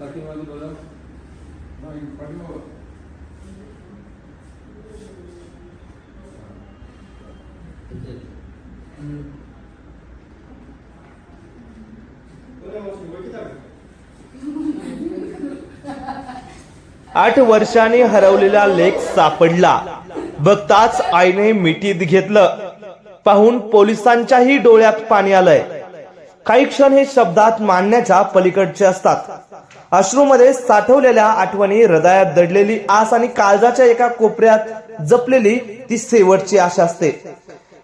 पाठीमागे बोला नाही पाठीमागं आठ वर्षांनी हरवलेला लेख सापडला. बघताच आईने मिठीत घेतलं. पाहून पोलिसांच्याही डोळ्यात पाणी आलंय. काही क्षण हे शब्दात मांडण्याच्या पलीकडचे असतात. अश्रूमध्ये साठवलेल्या आठवणी हृदयात दडलेली आस आणि काळजाच्या एका कोपऱ्यात जपलेली ती शेवटची आशा असते.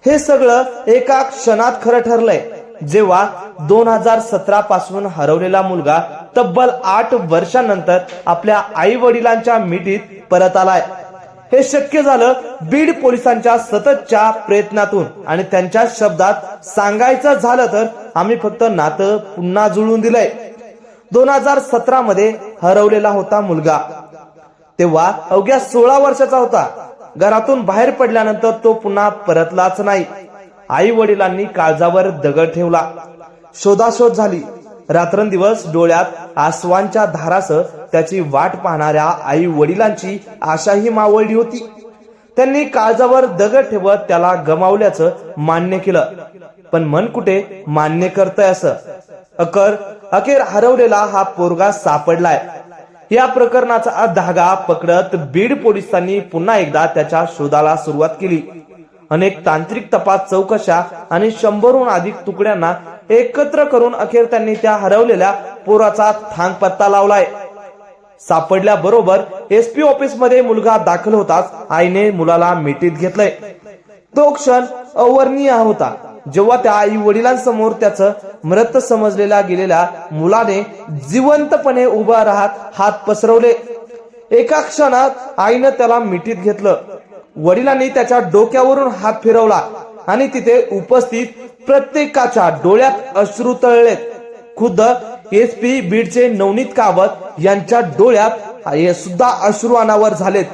हे सगळं एका क्षणात खरं ठरलंय. जेव्हा दोन हजार सतरा पासून हरवलेला मुलगा तब्बल आठ वर्षांनंतर आपल्या आई वडिलांच्या मिठीत परत आलाय. हे शक्य झालं बीड पोलिसांच्या सततच्या प्रयत्नातून. आणि त्यांच्या शब्दात सांगायचं झालं तर आम्ही फक्त नातं पुन्हा जुळून दिलंय. दोन हजार सतरा मध्ये हरवलेला होता मुलगा. तेव्हा अवघ्या सोळा वर्षाचा होता. घरातून बाहेर पडल्यानंतर तो पुन्हा परतलाच नाही. आई वडिलांनी काळजावर दगड ठेवला. शोधाशोध झाली. रात्रंदिवस डोळ्यात आसवांच्या धारासह त्याची वाट पाहणाऱ्या आई वडिलांची आशाही मावळली होती. त्यांनी काळजावर दगड ठेवत त्याला गमावल्याचं मान्य केलं. पण मन कुठे मान्य करतय असं? अकर अखेर हरवलेला हा पोरगा सापडलाय. या प्रकरणाचा धागा पकडत बीड पोलिसांनी पुन्हा एकदा त्याच्या शोधाला सुरुवात केली. अनेक तांत्रिक तपास चौकशा आणि शंभरहून अधिक तुकड्यांना एकत्र करून अखेर त्यांनी त्या हरवलेल्या पोराचा थांग पत्ता लावलाय. सापडल्या बरोबर एसपी ऑफिसमध्ये मुलगा दाखल होताच आईने मुलाला मिठीत घेतलंय. तो क्षण अवर्णीय होता. जेव्हा त्या आई वडिलांसमोर त्याचं मृत समजलेल्या गेलेल्या मुलाने जिवंतपणे उभा राहत हात पसरवले. एका क्षणात आईनं त्याला मिठीत घेतलं. वडिलांनी त्याच्या डोक्यावरून हात फिरवला आणि तिथे उपस्थित प्रत्येकाच्या डोळ्यात अश्रू तळलेत. खुद्द एस पी बीडचे नवनीत कावत यांच्या डोळ्यात हे सुद्धा अश्रू अनावर झालेत.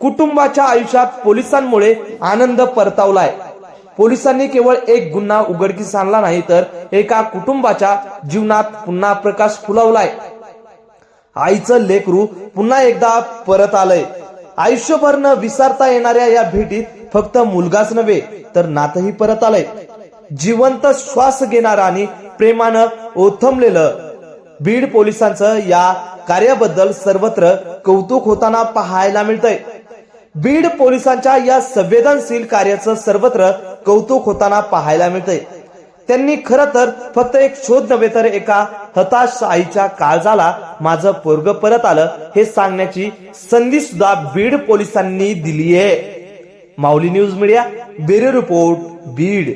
कुटुंबाच्या आयुष्यात पोलिसांमुळे आनंद परतावलाय. पोलिसांनी केवळ एक गुन्हा उघडकीस आणला नाही तर एका कुटुंबाच्या जीवनात पुन्हा प्रकाश फुलवलाय. आईचं लेकरू पुन्हा एकदा परत आलंय. आयुष्यभर न विसरता येणाऱ्या या भेटीत फक्त मुलगाच नव्हे तर नातही परत आलंय. जिवंत श्वास घेणारा आणि प्रेमानं ओथंबलेलं बीड पोलिसांचं या कार्याबद्दल सर्वत्र कौतुक होताना पाहायला मिळतंय. बीड पोलिसांच्या या संवेदनशील कार्याचं सर्वत्र कौतुक होताना पाहायला मिळतंय. त्यांनी खर तर फक्त एक शोध नव्हे तर एका हताश आईच्या काळजाला माझं पोरग परत आलं हे सांगण्याची संधी सुद्धा बीड पोलिसांनी दिली आहे Mauli news media bureau report Beed.